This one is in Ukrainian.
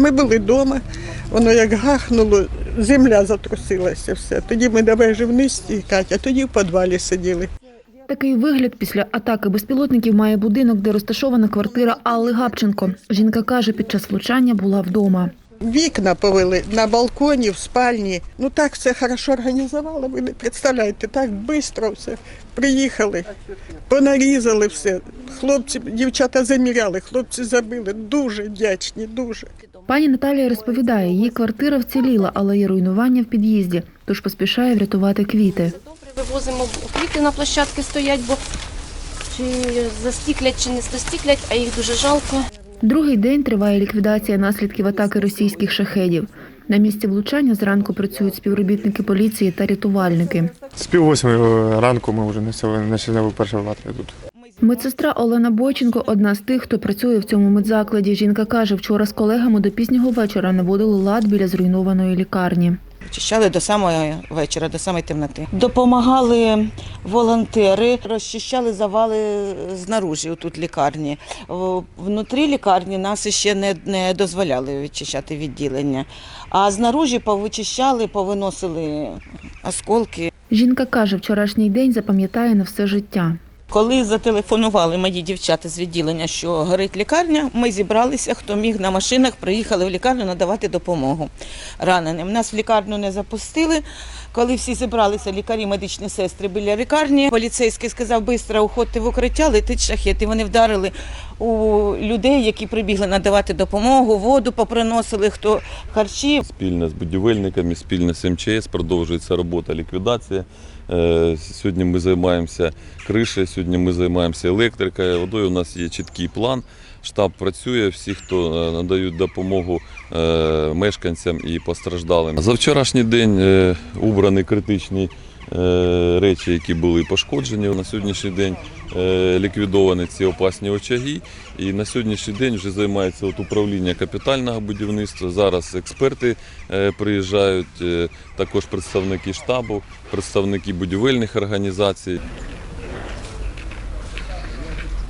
Ми були вдома, воно як гахнуло, земля затрусилася все. Тоді ми давай вежі вниз тікати, а тоді в підвалі сиділи. Такий вигляд після атаки безпілотників має будинок, де розташована квартира Алли Гапченко. Жінка каже, під час влучання була вдома. Вікна повели на балконі, в спальні. Ну так все хорошо організували. Ви не представляєте, так швидко все. Приїхали, понарізали все. Хлопці, дівчата заміряли, хлопці забили. Дуже вдячні, дуже. Пані Наталія розповідає, її квартира вціліла, але є руйнування в під'їзді, тож поспішає врятувати квіти. Добре, вивозимо квіти на площадки стоять, бо чи застіклять, чи не застіклять, а їх дуже жалко. Другий день триває ліквідація наслідків атаки російських шахедів. На місці влучання зранку працюють співробітники поліції та рятувальники. З пів восьмої ранку ми вже почали почали першувати тут. Медсестра Олена Бойченко одна з тих, хто працює в цьому медзакладі. Жінка каже, вчора з колегами до пізнього вечора наводили лад біля зруйнованої лікарні. Очищали до самого вечора, до самої темноти. Допомагали волонтери, розчищали завали знаружі тут лікарні. Внутрі лікарні нас ще не, не дозволяли відчищати відділення. А знаружі повичищали, повиносили осколки. Жінка каже, вчорашній день запам'ятає на все життя. Коли зателефонували мої дівчата з відділення, що горить лікарня, ми зібралися, хто міг на машинах, приїхали в лікарню надавати допомогу раненим. Нас в лікарню не запустили. Коли всі зібралися, лікарі, медичні сестри біля лікарні, поліцейський сказав, швидко уходьте в укриття, летить шахет. І вони вдарили у людей, які прибігли надавати допомогу, воду поприносили, хто харчі, Спільно з будівельниками, спільно з МЧС продовжується робота ліквідація. Е, Сьогодні ми займаємося кришею, сьогодні ми займаємося електрикою. Водою у нас є чіткий план. Штаб працює, всі, хто е, надають допомогу е, мешканцям і постраждалим. За вчорашній день е, убрані критичні речі, які були пошкоджені. На сьогоднішній день ліквідовані ці опасні очаги. І на сьогоднішній день вже займається от управління капітального будівництва. Зараз експерти приїжджають, також представники штабу, представники будівельних організацій.